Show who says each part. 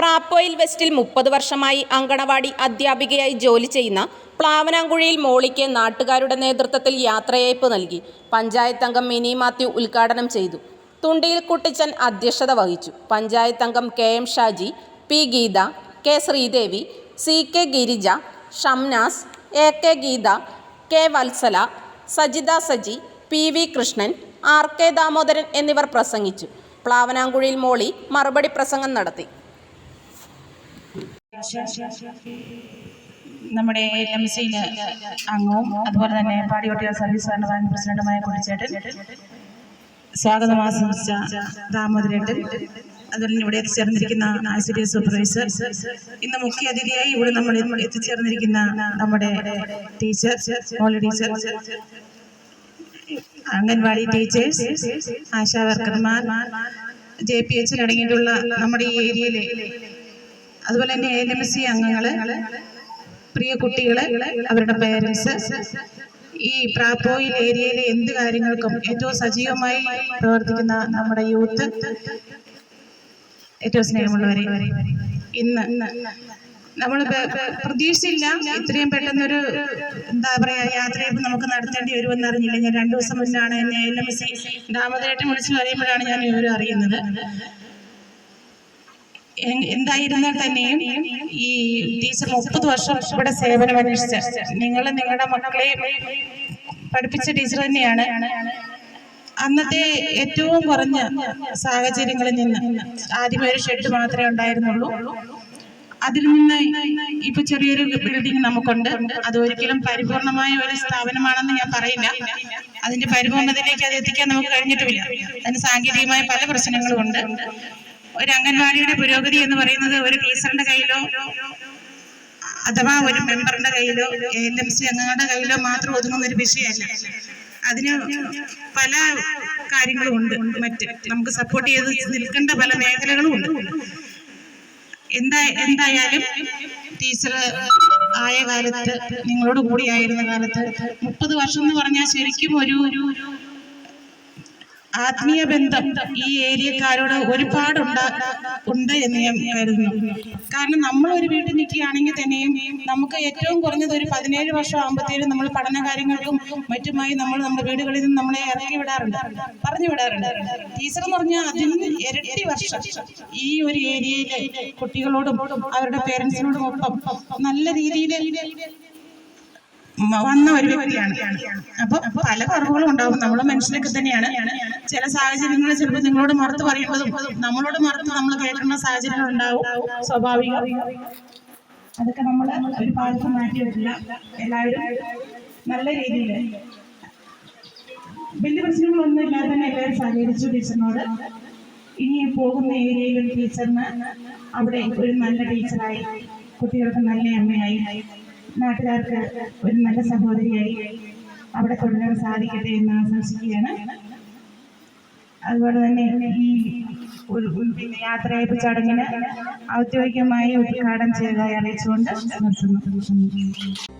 Speaker 1: പ്രാപ്പോയിൽ വെസ്റ്റിൽ മുപ്പത് വർഷമായി അങ്കണവാടി അധ്യാപികയായി ജോലി ചെയ്യുന്ന പ്ലാവനാങ്കുഴിയിൽ മോളിക്ക് നാട്ടുകാരുടെ നേതൃത്വത്തിൽ യാത്രയയപ്പ് നൽകി. പഞ്ചായത്ത് അംഗം മിനി മാത്യു ഉദ്ഘാടനം ചെയ്തു. തുണ്ടിയിൽ കുട്ടിച്ചൻ അധ്യക്ഷത വഹിച്ചു. പഞ്ചായത്ത് അംഗം K M Shaji P Geetha K Sreedevi C K Girija Shamnas A K Geetha K Vatsala Sajitha Saji P V Krishnan R K Damodaran എന്നിവർ പ്രസംഗിച്ചു. പ്ലാവനാങ്കുഴിയിൽ മോളി മറുപടി പ്രസംഗം നടത്തി.
Speaker 2: നമ്മുടെ എം സിയിലെ അംഗവും അതുപോലെ തന്നെ പാടിയോട്ടിയ സർവീസ് ഭരണ പ്രസിഡന്റുമായ കുട്ടിച്ചേട്ടൻ. സ്വാഗതം ആശംസിച്ച ദാമോദരേട്ടൻ. അതുപോലെ ഇവിടെ എത്തിച്ചേർന്നിരിക്കുന്ന സി എസ് സൂപ്പർവൈസർ. ഇന്ന് മുഖ്യ അതിഥിയായി ഇവിടെ നമ്മൾ എത്തിച്ചേർന്നിരിക്കുന്ന നമ്മുടെ teacher teacher anganwadi teachers ASHA വർക്കർമാർ J P എച്ചിൽ അടങ്ങിയിട്ടുള്ള നമ്മുടെ ഈ ഏരിയയിലെ അതുപോലെ തന്നെ എൽ എം സി അംഗങ്ങൾ പ്രിയ കുട്ടികൾ അവരുടെ പേരൻസ് ഈ പ്രാപ്പോയിൽ ഏരിയയിലെ എന്ത് കാര്യങ്ങൾക്കും ഏറ്റവും സജീവമായി പ്രവർത്തിക്കുന്ന നമ്മുടെ യൂത്ത് ഏറ്റവും സ്നേഹമുള്ളവരെ ഇന്ന് നമ്മൾ പ്രതീക്ഷിച്ചില്ല ഇത്രയും പെട്ടെന്നൊരു എന്താ പറയാ യാത്രയപ്പ് നമുക്ക് നടത്തേണ്ടി വരുമെന്ന് അറിഞ്ഞില്ല ഞാൻ രണ്ടു ദിവസം മുന്നാണ് എന്നെ എൻ എം സി ദാമോദരേട്ടൻ വിളിച്ച് പറയുമ്പോഴാണ് ഞാൻ വിവരം അറിയുന്നത്. എ- എന്തായിരുന്നാൽ തന്നെയും ഈ ടീച്ചർ മുപ്പത് വർഷം ഇവിടെ സേവനം അനുഷ്ഠിച്ച നിങ്ങൾ നിങ്ങളുടെ മക്കളെ പഠിപ്പിച്ച ടീച്ചർ തന്നെയാണ്. അന്നത്തെ ഏറ്റവും കുറഞ്ഞ സാഹചര്യങ്ങളിൽ നിന്ന് ആദ്യമേ ഒരു ഷെഡ് മാത്രമേ ഉണ്ടായിരുന്നുള്ളൂ. അതിൽ നിന്ന് ഇപ്പൊ ചെറിയൊരു ബിൽഡിംഗ് നമുക്കുണ്ട്. അത് ഒരിക്കലും പരിപൂർണമായ ഒരു സ്ഥാപനമാണെന്ന് ഞാൻ പറയില്ല അതിന്റെ പരിപൂർണതയിലേക്ക് അത് എത്തിക്കാൻ നമുക്ക് കഴിഞ്ഞിട്ടുമില്ല. അതിന് സാങ്കേതികമായ പല പ്രശ്നങ്ങളും ഉണ്ട്. ഒരു അംഗൻവാടിയുടെ പുരോഗതി എന്ന് പറയുന്നത് ഒരു ടീച്ചറിന്റെ കയ്യിലോ അഥവാ ഒരു മെമ്പറിന്റെ കയ്യിലോ എൽ എം സി അംഗങ്ങളുടെ കയ്യിലോ മാത്രം ഒതുങ്ങുന്ന ഒരു വിഷയമല്ല. അതിന് പല കാര്യങ്ങളും ഉണ്ട്. മറ്റ് നമുക്ക് സപ്പോർട്ട് ചെയ്ത് നിൽക്കേണ്ട പല മേഖലകളും ഉണ്ട്. എന്താ എന്തായാലും ടീച്ചർ ആയ കാലത്ത് നിങ്ങളോട് കൂടിയായിരുന്ന കാലത്ത് മുപ്പത് വർഷം എന്ന് പറഞ്ഞാൽ ശരിക്കും ഒരു ഒരു ആത്മീയ ബന്ധം ഈ ഏരിയക്കാരോട് ഒരുപാട് ഉണ്ടാ എന്ന് ഞാൻ കരുതുന്നു. കാരണം നമ്മൾ ഒരു വീട്ടിൽ നിൽക്കുകയാണെങ്കിൽ തന്നെയും നമുക്ക് ഏറ്റവും കുറഞ്ഞത് ഒരു പതിനേഴ് വർഷം ആകുമ്പോഴത്തേനും നമ്മൾ പഠന കാര്യങ്ങൾക്കും മറ്റുമായി നമ്മൾ നമ്മുടെ വീടുകളിൽ നിന്ന് നമ്മളെ ഇറക്കി വിടാറുണ്ട്. പറഞ്ഞു വിടാറുണ്ട്. ടീച്ചർ എന്ന് പറഞ്ഞാൽ അതിന് ഇരട്ടി വർഷം ഈ ഒരു ഏരിയയിലെ കുട്ടികളോടും അവരുടെ പേരൻസിനോടും ഒപ്പം നല്ല രീതിയിൽ വന്ന ഒരു വ്യക്തിയാണ്. അപ്പൊ പല കുറവുകളും ഉണ്ടാവും. നമ്മളെ മനുഷ്യരൊക്കെ തന്നെയാണ്. ചില സാഹചര്യങ്ങളിൽ ചിലപ്പോൾ നിങ്ങളോട് മറുത്ത് പറയേണ്ടതും നമ്മളോട് മറുത്ത് നമ്മൾ കേൾക്കുന്ന സാഹചര്യങ്ങൾ ഉണ്ടാവും. സ്വാഭാവിക. അതൊക്കെ നമ്മൾ ഒരു പാലത്ത് മാറ്റി വരില്ല എല്ലാവരും നല്ല രീതിയിൽ വലിയ പ്രശ്നങ്ങളൊന്നും ഇല്ലാതെ തന്നെ എല്ലാവരും സഹകരിച്ചു ടീച്ചറിനോട്. ഇനി പോകുന്ന ഏരിയയിൽ ടീച്ചറിന് അവിടെ ഒരു നല്ല ടീച്ചറായി കുട്ടികൾക്ക് നല്ല അമ്മയായി. നാട്ടുകാർക്ക് ഒരു നല്ല സഹോദരിയായി അവിടെ തുടരാൻ സാധിക്കട്ടെ എന്ന് ആശംസിക്കുകയാണ്. അതുപോലെ തന്നെ ഈ പിന്നെ യാത്രയപ്പ് ചടങ്ങിന് ഔദ്യോഗികമായി ഉദ്ഘാടനം ചെയ്തതായി അറിയിച്ചുകൊണ്ട് നിർത്തുന്നു.